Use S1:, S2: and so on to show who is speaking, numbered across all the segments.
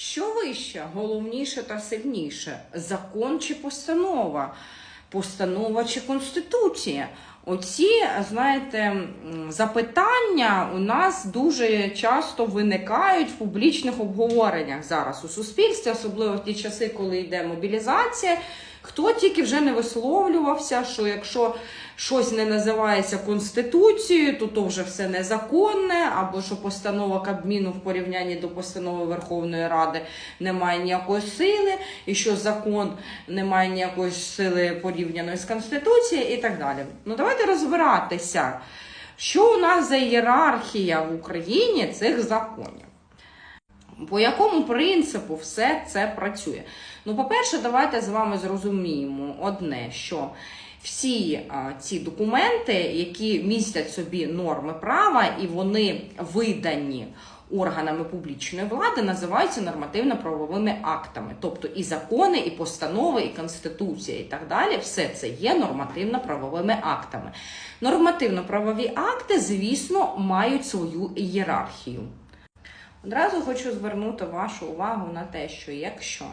S1: Що вище, головніше та сильніше? Закон чи постанова? Постанова чи конституція? Оці, знаєте, запитання у нас дуже часто виникають в публічних обговореннях зараз у суспільстві, особливо в ті часи, коли йде мобілізація. Хто тільки вже не висловлювався, що якщо щось не називається конституцією, то то вже все незаконне, або що постанова Кабміну в порівнянні до постанови Верховної Ради не має ніякої сили, і що закон не має ніякої сили порівняної з Конституцією, і так далі. Ну давайте розбиратися, що у нас за ієрархія в Україні цих законів. По якому принципу все це працює? Ну, по-перше, давайте з вами зрозуміємо одне, що всі а, ці документи, які містять собі норми права, і вони видані органами публічної влади, називаються нормативно-правовими актами. Тобто і закони, і постанови, і конституція, і так далі, все це є нормативно-правовими актами. Нормативно-правові акти, звісно, мають свою ієрархію. Одразу хочу звернути вашу увагу на те, що якщо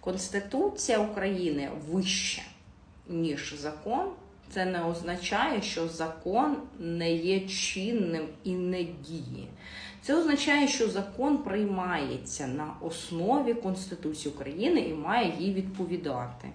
S1: Конституція України вища, ніж закон, це не означає, що закон не є чинним і не діє. Це означає, що закон приймається на основі Конституції України і має їй відповідати.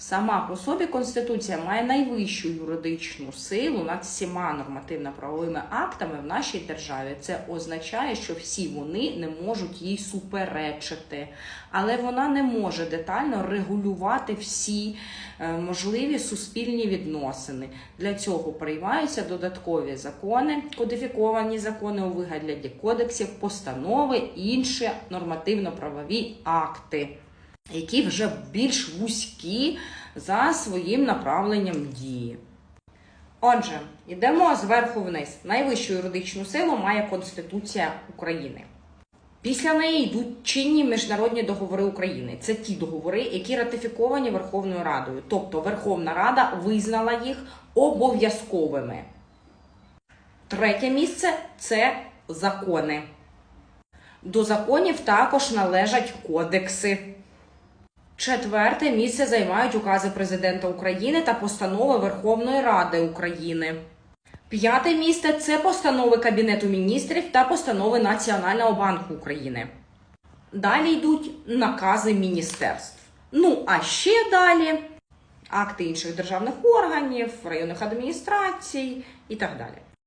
S1: Сама по собі Конституція має найвищу юридичну силу над всіма нормативно-правовими актами в нашій державі. Це означає, що всі вони не можуть їй суперечити, але вона не може детально регулювати всі е, можливі суспільні відносини. Для цього приймаються додаткові закони, кодифіковані закони у вигляді кодексів, постанови, інші нормативно-правові акти які вже більш вузькі за своїм направленням дії. Отже, йдемо зверху вниз. Найвищу юридичну силу має Конституція України. Після неї йдуть чинні міжнародні договори України. Це ті договори, які ратифіковані Верховною Радою. Тобто Верховна Рада визнала їх обов'язковими. Третє місце це закони. До законів також належать кодекси. Четверте місце займають укази президента України та постанови Верховної Ради України. П'яте місце це постанови Кабінету міністрів та постанови Національного банку України. Далі йдуть накази міністерств. Ну а ще далі акти інших державних органів, районних адміністрацій і так далі.